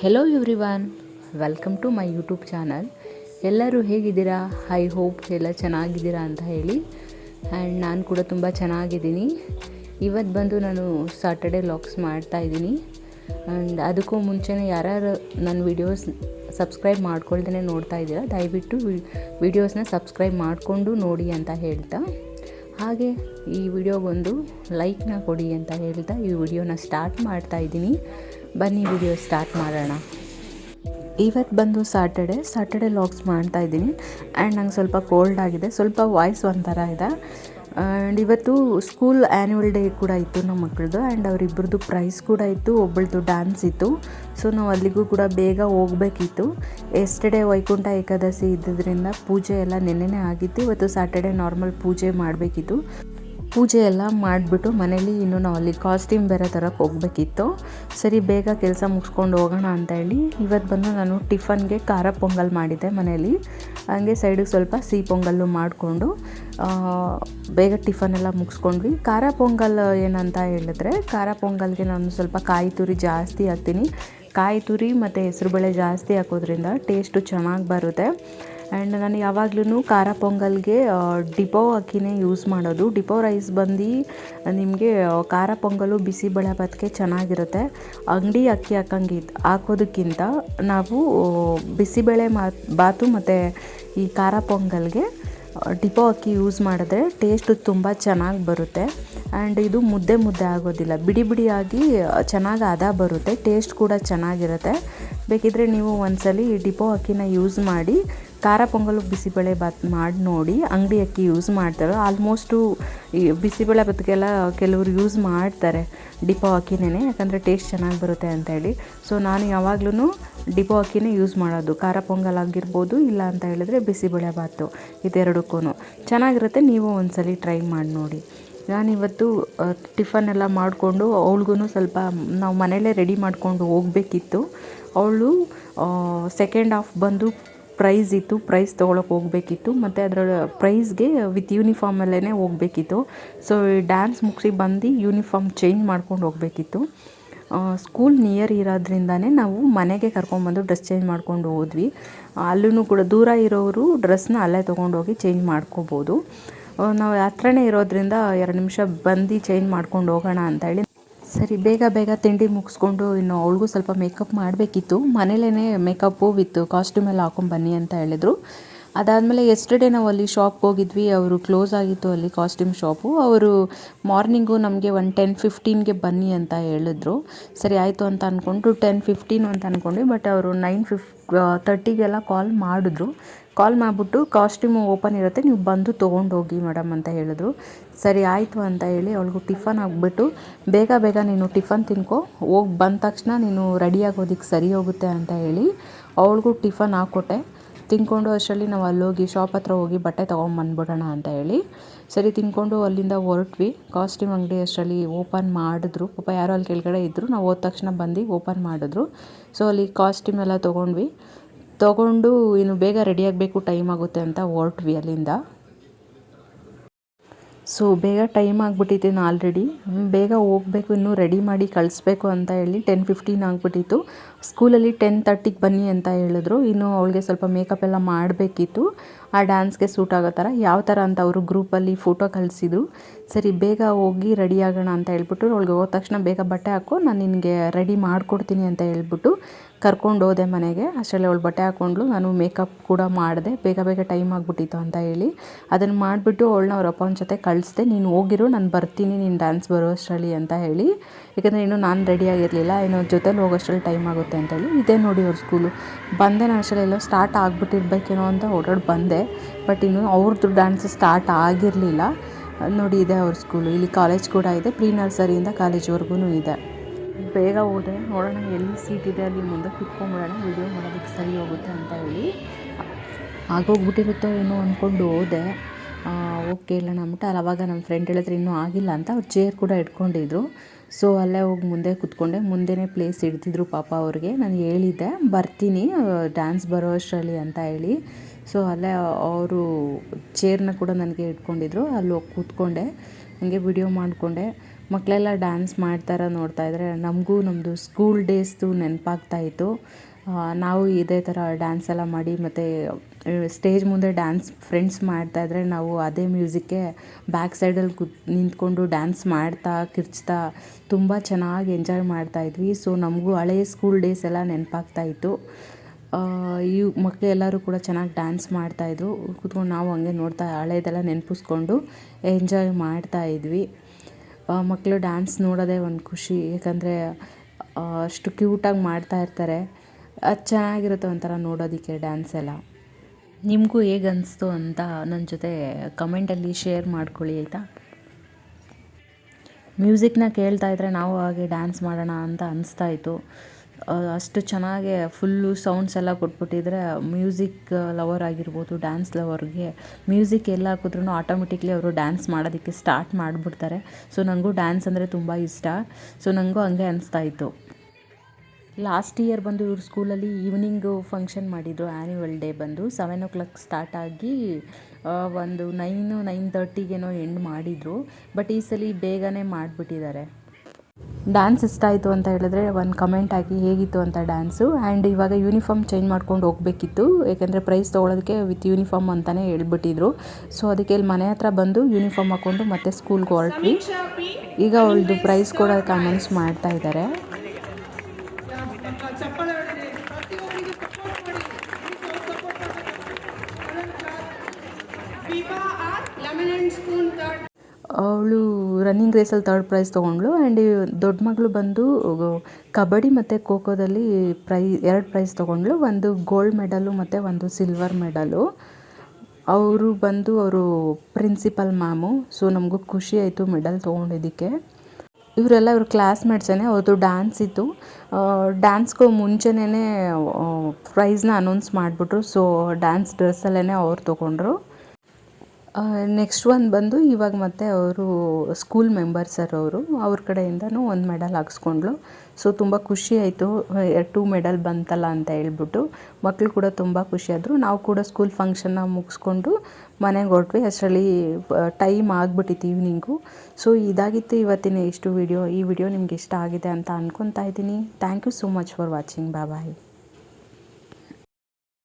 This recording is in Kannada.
Hello everyone welcome to my YouTube channel ಎಲ್ಲರೂ ಹೇಗಿದ್ದೀರಾ? ಐ ಹೋಪ್ ಎಲ್ಲ ಚೆನ್ನಾಗಿದ್ದೀರಾ ಅಂತ ಹೇಳಿ. ಆ್ಯಂಡ್ ನಾನು ಕೂಡ ತುಂಬ ಚೆನ್ನಾಗಿದ್ದೀನಿ. ಇವತ್ತು ಬಂದು ನಾನು ಸಾಟರ್ಡೆ ಲಾಕ್ಸ್ ಮಾಡ್ತಾ ಇದ್ದೀನಿ. ಆ್ಯಂಡ್ ಅದಕ್ಕೂ ಮುಂಚೆನೇ ಯಾರ್ಯಾರು ನನ್ನ ವಿಡಿಯೋಸ್ ಸಬ್ಸ್ಕ್ರೈಬ್ ಮಾಡ್ಕೊಳ್ದೇ ನೋಡ್ತಾ ಇದ್ದೀರಾ, ದಯವಿಟ್ಟು ವಿಡಿಯೋಸ್ನ ಸಬ್ಸ್ಕ್ರೈಬ್ ಮಾಡಿಕೊಂಡು ನೋಡಿ ಅಂತ ಹೇಳ್ತಾ. ಹಾಗೆ ಈ ವಿಡಿಯೋಗೊಂದು ಲೈಕ್ನ ಕೊಡಿ ಅಂತ ಹೇಳ್ತಾ ಈ ವಿಡಿಯೋನ ಸ್ಟಾರ್ಟ್ ಮಾಡ್ತಾ ಇದ್ದೀನಿ. ಬನ್ನಿ ವಿಡಿಯೋ ಸ್ಟಾರ್ಟ್ ಮಾಡೋಣ. ಇವತ್ತು ಬಂದು ಸಾಟರ್ಡೆ ಸಾಟರ್ಡೆ ಲಾಗ್ಸ್ ಮಾಡ್ತಾ ಇದ್ದೀನಿ. ಆ್ಯಂಡ್ ನಂಗೆ ಸ್ವಲ್ಪ ಕೋಲ್ಡ್ ಆಗಿದೆ. ಸ್ವಲ್ಪ ವಾಯ್ಸ್ ಒಂಥರ ಇದೆ. ಆ್ಯಂಡ್ ಇವತ್ತು ಸ್ಕೂಲ್ ಆ್ಯನ್ಯುವಲ್ ಡೇ ಕೂಡ ಇತ್ತು ನಮ್ಮ ಮಕ್ಕಳದು ಆ್ಯಂಡ್ ಅವರಿಬ್ಬರದ್ದು ಪ್ರೈಸ್ ಕೂಡ ಇತ್ತು. ಒಬ್ಬಳದು ಡ್ಯಾನ್ಸ್ ಇತ್ತು. ಸೊ ನಾವು ಅಲ್ಲಿಗೂ ಕೂಡ ಬೇಗ ಹೋಗಬೇಕಿತ್ತು. ಎಸ್ಟರ್ಡೇ ವೈಕುಂಠ ಏಕಾದಶಿ ಇದ್ದಿದ್ದರಿಂದ ಪೂಜೆ ಎಲ್ಲ ನೆನ್ನೆನೇ ಆಗಿತ್ತು. ಇವತ್ತು ಸ್ಯಾಟರ್ಡೆ ನಾರ್ಮಲ್ ಪೂಜೆ ಮಾಡಬೇಕಿತ್ತು. ಪೂಜೆ ಎಲ್ಲ ಮಾಡಿಬಿಟ್ಟು ಮನೇಲಿ ಇನ್ನು ನಾವು ಅಲ್ಲಿ ಕಾಸ್ಟ್ಯೂಮ್ ಬೇರೆ ತರಕ್ಕೆ ಹೋಗಬೇಕಿತ್ತು. ಸರಿ, ಬೇಗ ಕೆಲಸ ಮುಗಿಸ್ಕೊಂಡು ಹೋಗೋಣ ಅಂತ ಹೇಳಿ ಇವತ್ತು ಬಂದು ನಾನು ಟಿಫನ್ಗೆ ಖಾರ ಪೊಂಗಲ್ ಮಾಡಿದ್ದೆ ಮನೇಲಿ. ಹಂಗೆ ಸೈಡಿಗೆ ಸ್ವಲ್ಪ ಸಿಹಿ ಪೊಂಗಲ್ಲು ಮಾಡಿಕೊಂಡು ಬೇಗ ಟಿಫನ್ ಎಲ್ಲ ಮುಗಿಸ್ಕೊಂಡ್ವಿ. ಖಾರ ಪೊಂಗಲ್ ಏನಂತ ಹೇಳಿದ್ರೆ, ಖಾರ ಪೊಂಗಲ್ಗೆ ನಾನು ಸ್ವಲ್ಪ ಕಾಯಿ ತುರಿ ಜಾಸ್ತಿ ಹಾಕ್ತೀನಿ. ಕಾಯಿ ತುರಿ ಮತ್ತು ಹೆಸರುಬೇಳೆ ಜಾಸ್ತಿ ಹಾಕೋದ್ರಿಂದ ಟೇಸ್ಟು ಚೆನ್ನಾಗಿ ಬರುತ್ತೆ. ಆ್ಯಂಡ್ ನಾನು ಯಾವಾಗ್ಲೂ ಖಾರ ಪೊಂಗಲ್ಗೆ ಡಿಪೋ ಅಕ್ಕಿನೇ ಯೂಸ್ ಮಾಡೋದು. ಡಿಪೋ ರೈಸ್ ಬಂದು ನಿಮಗೆ ಖಾರ ಪೊಂಗಲು ಬಿಸಿಬೇಳೆ ಭಾತ್ಗೆ ಚೆನ್ನಾಗಿರುತ್ತೆ. ಅಂಗಡಿ ಅಕ್ಕಿ ಹಾಕಂಗೆ ಹಾಕೋದಕ್ಕಿಂತ ನಾವು ಬಿಸಿಬೇಳೆ ಬಾತು ಮತ್ತು ಈ ಖಾರ ಪೊಂಗಲ್ಗೆ ಡಿಪೋ ಅಕ್ಕಿ ಯೂಸ್ ಮಾಡಿದ್ರೆ ಟೇಸ್ಟು ತುಂಬ ಚೆನ್ನಾಗಿ ಬರುತ್ತೆ. ಆ್ಯಂಡ್ ಇದು ಮುದ್ದೆ ಮುದ್ದೆ ಆಗೋದಿಲ್ಲ. ಬಿಡಿ ಬಿಡಿಯಾಗಿ ಚೆನ್ನಾಗಿ ಹದ ಬರುತ್ತೆ. ಟೇಸ್ಟ್ ಕೂಡ ಚೆನ್ನಾಗಿರುತ್ತೆ. ಬೇಕಿದ್ರೆ ನೀವು ಒಂದ್ಸಲಿ ಡಿಪೋ ಅಕ್ಕಿನ ಯೂಸ್ ಮಾಡಿ, ಖಾರ ಪೊಂಗಲು ಬಿಸಿಬೇಳೆ ಬಾತ್ ಮಾಡಿ ನೋಡಿ, ಅಂಗಡಿ ಅಕ್ಕಿ ಯೂಸ್ ಮಾಡ್ತಾರೆ. ಆಲ್ಮೋಸ್ಟು ಈ ಬಿಸಿಬೇಳೆ ಭಾತ್ಗೆಲ್ಲ ಕೆಲವರು ಯೂಸ್ ಮಾಡ್ತಾರೆ ಡಿಪೋ ಅಕ್ಕಿನೇ ಯಾಕಂದರೆ ಟೇಸ್ಟ್ ಚೆನ್ನಾಗಿ ಬರುತ್ತೆ ಅಂತ ಹೇಳಿ. ಸೊ ನಾನು ಯಾವಾಗ್ಲೂ ಡಿಪೋ ಅಕ್ಕಿನೇ ಯೂಸ್ ಮಾಡೋದು. ಖಾರ ಪೊಂಗಲ್ ಆಗಿರ್ಬೋದು, ಇಲ್ಲ ಅಂತ ಹೇಳಿದ್ರೆ ಬಿಸಿಬೇಳೆ ಬಾತು ಇದೆರಡಕ್ಕೂ ಚೆನ್ನಾಗಿರುತ್ತೆ, ನೀವು ಒಂದ್ಸಲಿ ಟ್ರೈ ಮಾಡಿ ನೋಡಿ. ನಾನಿವತ್ತು ಟಿಫನ್ ಎಲ್ಲ ಮಾಡಿಕೊಂಡು ಅವಳಿಗೂ ಸ್ವಲ್ಪ ನಾವು ಮನೇಲೇ ರೆಡಿ ಮಾಡಿಕೊಂಡು ಹೋಗಬೇಕಿತ್ತು. ಅವಳು ಸೆಕೆಂಡ್ ಹಾಫ್ ಬಂದು ಪ್ರೈಸ್ ಇತ್ತು ಪ್ರೈಸ್ ತೊಗೊಳಕ್ಕೆ ಹೋಗಬೇಕಿತ್ತು, ಮತ್ತು ಅದರ ಪ್ರೈಸ್ಗೆ ವಿತ್ ಯೂನಿಫಾರ್ಮಲ್ಲೇ ಹೋಗಬೇಕಿತ್ತು. ಸೊ ಡ್ಯಾನ್ಸ್ ಮುಗಿಸಿ ಬಂದು ಯೂನಿಫಾರ್ಮ್ ಚೇಂಜ್ ಮಾಡ್ಕೊಂಡು ಹೋಗಬೇಕಿತ್ತು. ಸ್ಕೂಲ್ ನಿಯರ್ ಇರೋದ್ರಿಂದನೇ ನಾವು ಮನೆಗೆ ಕರ್ಕೊಂಡ್ಬಂದು ಡ್ರೆಸ್ ಚೇಂಜ್ ಮಾಡ್ಕೊಂಡು ಹೋದ್ವಿ. ಅಲ್ಲೂ ಕೂಡ ದೂರ ಇರೋರು ಡ್ರೆಸ್ನ ಅಲ್ಲೇ ತೊಗೊಂಡೋಗಿ ಚೇಂಜ್ ಮಾಡ್ಕೋಬೋದು. ನಾವು ಹತ್ರನೇ ಇರೋದ್ರಿಂದ ಎರಡು ನಿಮಿಷ ಬಂದು ಚೇಂಜ್ ಮಾಡ್ಕೊಂಡು ಹೋಗೋಣ ಅಂತ ಹೇಳಿ ಸರಿ, ಬೇಗ ಬೇಗ ತಿಂಡಿ ಮುಗಿಸ್ಕೊಂಡು ಇನ್ನು ಅವಳಿಗೂ ಸ್ವಲ್ಪ ಮೇಕಪ್ ಮಾಡಬೇಕಿತ್ತು. ಮನೇಲೇ ಮೇಕಪ್ಪು ವಿತ್ ಕಾಸ್ಟ್ಯೂಮ್ ಎಲ್ಲ ಹಾಕೊಂಡು ಬನ್ನಿ ಅಂತ ಹೇಳಿದರು. ಅದಾದಮೇಲೆ ಎಸ್ಟರ್ಡೇ ನಾವು ಅಲ್ಲಿ ಶಾಪ್ಗೆ ಹೋಗಿದ್ವಿ, ಅವರು ಕ್ಲೋಸ್ ಆಗಿತ್ತು ಅಲ್ಲಿ ಕಾಸ್ಟ್ಯೂಮ್ ಶಾಪು ಅವರು ಮಾರ್ನಿಂಗು ನಮಗೆ ಒಂದು ಟೆನ್ ಫಿಫ್ಟೀನ್ಗೆ ಬನ್ನಿ ಅಂತ ಹೇಳಿದ್ರು. ಸರಿ, ಆಯಿತು ಅಂತ ಅಂದ್ಕೊಂಡು ಟೆನ್ ಫಿಫ್ಟೀನ್ ಅಂತ ಅಂದ್ಕೊಂಡ್ವಿ ಬಟ್ ಅವರು ನೈನ್ ಫಿಫ್ ತರ್ಟಿಗೆಲ್ಲ ಕಾಲ್ ಮಾಡಿದ್ರು. ಕಾಲ್ ಮಾಡಿಬಿಟ್ಟು ಕಾಸ್ಟ್ಯೂಮು ಓಪನ್ ಇರುತ್ತೆ, ನೀವು ಬಂದು ತೊಗೊಂಡೋಗಿ ಮೇಡಮ್ ಅಂತ ಹೇಳಿದ್ರು. ಸರಿ, ಆಯಿತು ಅಂತ ಹೇಳಿ ಅವಳಿಗೂ ಟಿಫನ್ ಆಗಿಬಿಟ್ಟು ಬೇಗ ಬೇಗ ನೀನು ಟಿಫನ್ ತಿನ್ಕೊ, ಹೋಗಿ ಬಂದ ತಕ್ಷಣ ನೀನು ರೆಡಿಯಾಗೋದಕ್ಕೆ ಸರಿ ಹೋಗುತ್ತೆ ಅಂತ ಹೇಳಿ ಅವಳಿಗೂ ಟಿಫನ್ ಹಾಕ್ಕೊಟ್ಟೆ. ತಿನ್ಕೊಂಡು ಅಷ್ಟರಲ್ಲಿ ನಾವು ಅಲ್ಲೋಗಿ ಶಾಪ್ ಹತ್ರ ಹೋಗಿ ಬಟ್ಟೆ ತೊಗೊಂಬಂದ್ಬಿಡೋಣ ಅಂತ ಹೇಳಿ. ಸರಿ ತಿಂದ್ಕೊಂಡು ಅಲ್ಲಿಂದ ಹೊರಟ್ವಿ. ಕಾಸ್ಟ್ಯೂಮ್ ಅಂಗಡಿ ಅಷ್ಟರಲ್ಲಿ ಓಪನ್ ಮಾಡಿದ್ರು. ಪಾಪ ಯಾರೋ ಅಲ್ಲಿ ಕೆಳಗಡೆ ಇದ್ದರು ನಾವು ಹೋದ ತಕ್ಷಣ ಬಂದು ಓಪನ್ ಮಾಡಿದ್ರು. ಸೊ ಅಲ್ಲಿ ಕಾಸ್ಟ್ಯೂಮ್ ಎಲ್ಲ ತೊಗೊಂಡ್ವಿ. ತೊಗೊಂಡು ಇನ್ನು ಬೇಗ ರೆಡಿ ಆಗಬೇಕು ಟೈಮ್ ಆಗುತ್ತೆ ಅಂತ ಹೊರಟ್ವಿ ಅಲ್ಲಿಂದ. ಸೊ ಬೇಗ ಟೈಮ್ ಆಗಿಬಿಟ್ಟಿತ್ತು ಇನ್ನು ಆಲ್ರೆಡಿ ಬೇಗ ಹೋಗಬೇಕು, ಇನ್ನೂ ರೆಡಿ ಮಾಡಿ ಕಳಿಸ್ಬೇಕು ಅಂತ ಹೇಳಿ ಟೆನ್ ಫಿಫ್ಟೀನ್ ಆಗಿಬಿಟ್ಟಿತ್ತು. ಸ್ಕೂಲಲ್ಲಿ ಟೆನ್ ತರ್ಟಿಗೆ ಬನ್ನಿ ಅಂತ ಹೇಳಿದ್ರು. ಇನ್ನು ಅವಳಿಗೆ ಸ್ವಲ್ಪ ಮೇಕಪ್ ಎಲ್ಲ ಮಾಡಬೇಕಿತ್ತು. ಆ ಡ್ಯಾನ್ಸ್ಗೆ ಸೂಟ್ ಆಗೋ ಥರ. ಯಾವ ಥರ ಅಂತ ಅವರು ಗ್ರೂಪಲ್ಲಿ ಫೋಟೋ ಕಳಿಸಿದ್ರು. ಸರಿ, ಬೇಗ ಹೋಗಿ ರೆಡಿ ಆಗೋಣ ಅಂತ ಹೇಳ್ಬಿಟ್ಟು ಅವಳಿಗೆ ಹೋದ ತಕ್ಷಣ ಬೇಗ ಬಟ್ಟೆ ಹಾಕು. ನಾನು ನಿನಗೆ ರೆಡಿ ಮಾಡಿಕೊಡ್ತೀನಿ ಅಂತ ಹೇಳ್ಬಿಟ್ಟು ಕರ್ಕೊಂಡು ಹೋದೆ ಮನೆಗೆ. ಅಷ್ಟರಲ್ಲಿ ಅವಳು ಬಟ್ಟೆ ಹಾಕ್ಕೊಂಡ್ಳು ನಾನು ಮೇಕಪ್ ಕೂಡ ಮಾಡಿದೆ. ಬೇಗ ಬೇಗ ಟೈಮ್ ಆಗಿಬಿಟ್ಟಿತ್ತು ಅಂತ ಹೇಳಿ. ಅದನ್ನು ಮಾಡಿಬಿಟ್ಟು ಅವಳನ್ನ ಅವ್ರ ಅಪ್ಪನ ಜೊತೆ ಕಳಿಸ್ದೆ, ನೀನು ಹೋಗಿರು, ನಾನು ಬರ್ತೀನಿ, ನೀನು ಡ್ಯಾನ್ಸ್ ಬರೋ ಅಷ್ಟರಲ್ಲಿ ಅಂತ ಹೇಳಿ. ಯಾಕಂದರೆ ಇನ್ನೂ ನಾನು ರೆಡಿ ಆಗಿರಲಿಲ್ಲ ಏನೋ ಜೊತೆಲಿ ಹೋಗೋಷ್ಟರಲ್ಲಿ ಟೈಮ್ ಆಗುತ್ತೆ ಅಂತೇಳಿ ಇದೇ ನೋಡಿ ಅವ್ರ ಸ್ಕೂಲು ಬಂದೆ ನಾನು ಅಷ್ಟರಲ್ಲಿ, ಎಲ್ಲೋ ಸ್ಟಾರ್ಟ್ ಆಗಿಬಿಟ್ಟಿರ್ಬೇಕೇನೋ ಅಂತ ಓಡಾಡಿ ಬಂದೆ. ಬಟ್ ಇನ್ನು ಅವ್ರದ್ದು ಡ್ಯಾನ್ಸ್ ಸ್ಟಾರ್ಟ್ ಆಗಿರಲಿಲ್ಲ. ನೋಡಿ, ಇದೆ ಅವ್ರ ಸ್ಕೂಲು ಇಲ್ಲಿ ಕಾಲೇಜ್ ಕೂಡ ಇದೆ ಪ್ರೀ ನರ್ಸರಿಯಿಂದ ಕಾಲೇಜ್ವರೆಗೂ ಇದೆ. ಬೇಗ ಹೋದೆ. ನೋಡೋಣ ಎಲ್ಲಿ ಸೀಟ್ ಇದೆ, ಅಲ್ಲಿ ಮುಂದೆ ಕುತ್ಕೊಂಡ್ಬಿಡೋಣ ವಿಡಿಯೋ ಮಾಡೋದಕ್ಕೆ ಸರಿ ಹೋಗುತ್ತೆ ಅಂತ ಹೇಳಿ. ಆಗೋಗ್ಬಿಟ್ಟಿರುತ್ತೋ ಏನೋ ಅಂದ್ಕೊಂಡು ಹೋದೆ. ಹೋಗಿ ಕೇಳೋಣ ಅಂದ್ಬಿಟ್ಟು ಅಲ್ಲಿ, ಅವಾಗ ನಮ್ಮ ಫ್ರೆಂಡ್ ಹೇಳಿದ್ರೆ, ಇನ್ನೂ ಆಗಿಲ್ಲ ಅಂತ ಅವ್ರು ಚೇರ್ ಕೂಡ ಇಟ್ಕೊಂಡಿದ್ರು. ಸೊ ಅಲ್ಲೇ ಹೋಗಿ ಮುಂದೆ ಕುತ್ಕೊಂಡೆ. ಮುಂದೆನೇ ಪ್ಲೇಸ್ ಹಿಡ್ದಿದ್ರು ಪಾಪ ಅವ್ರಿಗೆ. ನಾನು ಹೇಳಿದ್ದೆ, ಬರ್ತೀನಿ ಡ್ಯಾನ್ಸ್ ಬರೋ ಅಷ್ಟರಲ್ಲಿ ಅಂತ ಹೇಳಿ. ಸೊ ಅಲ್ಲೇ ಅವರು ಚೇರ್ನ ಕೂಡ ನನಗೆ ಇಟ್ಕೊಂಡಿದ್ರು. ಅಲ್ಲಿ ಹೋಗಿ ಕೂತ್ಕೊಂಡೆ. ಹಂಗೆ ವಿಡಿಯೋ ಮಾಡಿಕೊಂಡೆ. ಮಕ್ಕಳೆಲ್ಲ ಡ್ಯಾನ್ಸ್ ಮಾಡ್ತಾರ ನೋಡ್ತಾ ಇದ್ರೆ, ನಮಗೂ ನಮ್ಮದು ಸ್ಕೂಲ್ ಡೇಸ್ದು ನೆನಪಾಗ್ತಾ ಇತ್ತು. ನಾವು ಇದೇ ಥರ ಡ್ಯಾನ್ಸ್ ಎಲ್ಲ ಮಾಡಿ ಮತ್ತು ಸ್ಟೇಜ್ ಮುಂದೆ ಡ್ಯಾನ್ಸ್ ಫ್ರೆಂಡ್ಸ್ ಮಾಡ್ತಾಯಿದ್ರೆ ನಾವು ಅದೇ ಮ್ಯೂಸಿಕ್ಗೆ ಬ್ಯಾಕ್ ಸೈಡಲ್ಲಿ ಕೂತ್, ನಿಂತ್ಕೊಂಡು ಡ್ಯಾನ್ಸ್ ಮಾಡ್ತಾ, ಕಿರ್ಚ್ತಾ ತುಂಬ ಚೆನ್ನಾಗಿ ಎಂಜಾಯ್ ಮಾಡ್ತಾಯಿದ್ವಿ ಸೊ ನಮಗೂ ಹಳೆಯ ಸ್ಕೂಲ್ ಡೇಸ್ ಎಲ್ಲ ನೆನಪಾಗ್ತಾ ಇತ್ತು. ಈ ಮಕ್ಕಳು ಎಲ್ಲರೂ ಕೂಡ ಚೆನ್ನಾಗಿ ಡ್ಯಾನ್ಸ್ ಮಾಡ್ತಾಯಿದ್ರು ಕೂತ್ಕೊಂಡು ನಾವು ಹಂಗೆ ನೋಡ್ತಾ ಹಳೆಯದೆಲ್ಲ ನೆನಪಿಸ್ಕೊಂಡು ಎಂಜಾಯ್ ಮಾಡ್ತಾ ಇದ್ವಿ. ಮಕ್ಕಳು ಡ್ಯಾನ್ಸ್ ನೋಡೋದೇ ಒಂದು ಖುಷಿ. ಏಕೆಂದರೆ ಅಷ್ಟು ಕ್ಯೂಟಾಗಿ ಮಾಡ್ತಾ ಇರ್ತಾರೆ. ಅದು ಚೆನ್ನಾಗಿರುತ್ತೆ ಒಂಥರ ನೋಡೋದಕ್ಕೆ ಡ್ಯಾನ್ಸ್ ಎಲ್ಲ. ನಿಮಗೂ ಹೇಗೆ ಅನಿಸ್ತು ಅಂತ ನನ್ನ ಜೊತೆ ಕಮೆಂಟಲ್ಲಿ ಶೇರ್ ಮಾಡ್ಕೊಳ್ಳಿ, ಆಯಿತಾ? ಮ್ಯೂಸಿಕ್ನ ಕೇಳ್ತಾ ಇದ್ದರೆ ನಾವು ಹಾಗೆ ಡ್ಯಾನ್ಸ್ ಮಾಡೋಣ ಅಂತ ಅನಿಸ್ತಾ ಇತ್ತು. ಅಷ್ಟು ಚೆನ್ನಾಗಿ ಫುಲ್ಲು ಸೌಂಡ್ಸ್ ಎಲ್ಲ ಕೊಟ್ಬಿಟ್ಟಿದ್ರೆ ಮ್ಯೂಸಿಕ್ ಲವರ್ ಆಗಿರ್ಬೋದು, ಡ್ಯಾನ್ಸ್ ಲವರ್ಗೆ ಮ್ಯೂಸಿಕ್ ಎಲ್ಲ ಹಾಕಿದ್ರೂ ಆಟೋಮೆಟಿಕ್ಲಿ ಅವರು ಡ್ಯಾನ್ಸ್ ಮಾಡೋದಕ್ಕೆ ಸ್ಟಾರ್ಟ್ ಮಾಡಿಬಿಡ್ತಾರೆ. ಸೊ ನನಗೂ ಡ್ಯಾನ್ಸ್ ಅಂದರೆ ತುಂಬ ಇಷ್ಟ. ಸೊ ನನಗೂ ಹಂಗೆ ಅನಿಸ್ತಾ ಇತ್ತು. ಲಾಸ್ಟ್ ಇಯರ್ ಬಂದು ಇವ್ರ ಸ್ಕೂಲಲ್ಲಿ ಈವ್ನಿಂಗು ಫಂಕ್ಷನ್ ಮಾಡಿದರು ಆ್ಯನ್ಯುವಲ್ ಡೇ ಬಂದು. ಸೆವೆನ್ ಓ ಕ್ಲಾಕ್ ಸ್ಟಾರ್ಟ್ ಆಗಿ ಒಂದು ನೈನು ನೈನ್ ತರ್ಟಿಗೇನೋ ಎಂಡ್ ಮಾಡಿದರು. ಬಟ್ ಈ ಸಲ ಬೇಗನೆ ಮಾಡಿಬಿಟ್ಟಿದ್ದಾರೆ. ಡ್ಯಾನ್ಸ್ ಇಷ್ಟ ಆಯಿತು ಅಂತ ಹೇಳಿದ್ರೆ ಒಂದು ಕಮೆಂಟ್ ಹಾಕಿ ಹೇಗಿತ್ತು ಅಂತ ಡ್ಯಾನ್ಸು ಆ್ಯಂಡ್ ಇವಾಗ ಯೂನಿಫಾರ್ಮ್ ಚೇಂಜ್ ಮಾಡ್ಕೊಂಡು ಹೋಗಬೇಕಿತ್ತು. ಏಕೆಂದರೆ ಪ್ರೈಸ್ ತೊಗೊಳೋದಕ್ಕೆ ವಿತ್ ಯೂನಿಫಾರ್ಮ್ ಅಂತಲೇ ಹೇಳ್ಬಿಟ್ಟಿದ್ರು. ಸೊ ಅದಕ್ಕೆ ಇಲ್ಲಿ ಮನೆ ಹತ್ರ ಬಂದು ಯೂನಿಫಾರ್ಮ್ ಹಾಕ್ಕೊಂಡು ಮತ್ತೆ ಸ್ಕೂಲ್ಗೆ ಹೊರಟ್ವಿ. ಈಗ ಅವಳದು ಪ್ರೈಸ್ ಕೊಡೋಕ್ಕೆ ಅನೌನ್ಸ್ ಮಾಡ್ತಾ ಇದ್ದಾರೆ. ಅವಳು ರನ್ನಿಂಗ್ ರೇಸಲ್ಲಿ ಥರ್ಡ್ ಪ್ರೈಸ್ ತೊಗೊಂಡ್ಳು ಆ್ಯಂಡ್ ದೊಡ್ಡ ಮಗಳು ಬಂದು ಕಬಡ್ಡಿ ಮತ್ತು ಖೋಖೋದಲ್ಲಿ ಪ್ರೈ ಎರಡು ಪ್ರೈಸ್ ತೊಗೊಂಡ್ಳು, ಒಂದು ಗೋಲ್ಡ್ ಮೆಡಲು ಮತ್ತು ಒಂದು ಸಿಲ್ವರ್ ಮೆಡಲು ಅವರು ಬಂದು ಅವರು ಪ್ರಿನ್ಸಿಪಲ್ ಮ್ಯಾಮು ಸೊ ನಮಗೂ ಖುಷಿ ಆಯಿತು ಮೆಡಲ್ ತೊಗೊಂಡಿದ್ದಕ್ಕೆ. ಇವರೆಲ್ಲ ಇವ್ರ ಕ್ಲಾಸ್ಮೇಟ್ಸೇ ಅವ್ರದ್ದು ಡ್ಯಾನ್ಸ್ ಇತ್ತು. ಡ್ಯಾನ್ಸ್ಗೂ ಮುಂಚೆನೇ ಪ್ರೈಸ್ನ ಅನೌನ್ಸ್ ಮಾಡಿಬಿಟ್ರು ಸೊ ಡ್ಯಾನ್ಸ್ ಡ್ರೆಸ್ಸಲ್ಲೇ ಅವ್ರು ತೊಗೊಂಡ್ರು. ನೆಕ್ಸ್ಟ್ ಒಂದು ಬಂದು ಇವಾಗ ಮತ್ತೆ ಅವರು ಸ್ಕೂಲ್ ಮೆಂಬರ್ ಸರ್ ಅವರು, ಅವ್ರ ಕಡೆಯಿಂದನೂ ಒಂದು ಮೆಡಲ್ ಹಾಕ್ಸ್ಕೊಂಡ್ಳು. ಸೊ ತುಂಬ ಖುಷಿ ಆಯಿತು. ಟೂ ಮೆಡಲ್ ಬಂತಲ್ಲ ಅಂತ ಹೇಳ್ಬಿಟ್ಟು. ಮಕ್ಕಳು ಕೂಡ ತುಂಬ ಖುಷಿಯಾದರು ನಾವು ಕೂಡ ಸ್ಕೂಲ್ ಫಂಕ್ಷನ್ನ ಮುಗಿಸ್ಕೊಂಡು ಮನೆಗೆ ಹೊರಟ್ವಿ. ಅಷ್ಟರಲ್ಲಿ ಟೈಮ್ ಆಗಿಬಿಟ್ಟಿತ್ತು ಈವ್ನಿಂಗು ಸೊ ಇದಾಗಿತ್ತು ಇವತ್ತಿನ ಇಷ್ಟು ವಿಡಿಯೋ ಈ ವಿಡಿಯೋ ನಿಮ್ಗೆ ಇಷ್ಟ ಆಗಿದೆ ಅಂತ ಅನ್ಕೊತಾ ಇದ್ದೀನಿ. Thank you so much for watching bye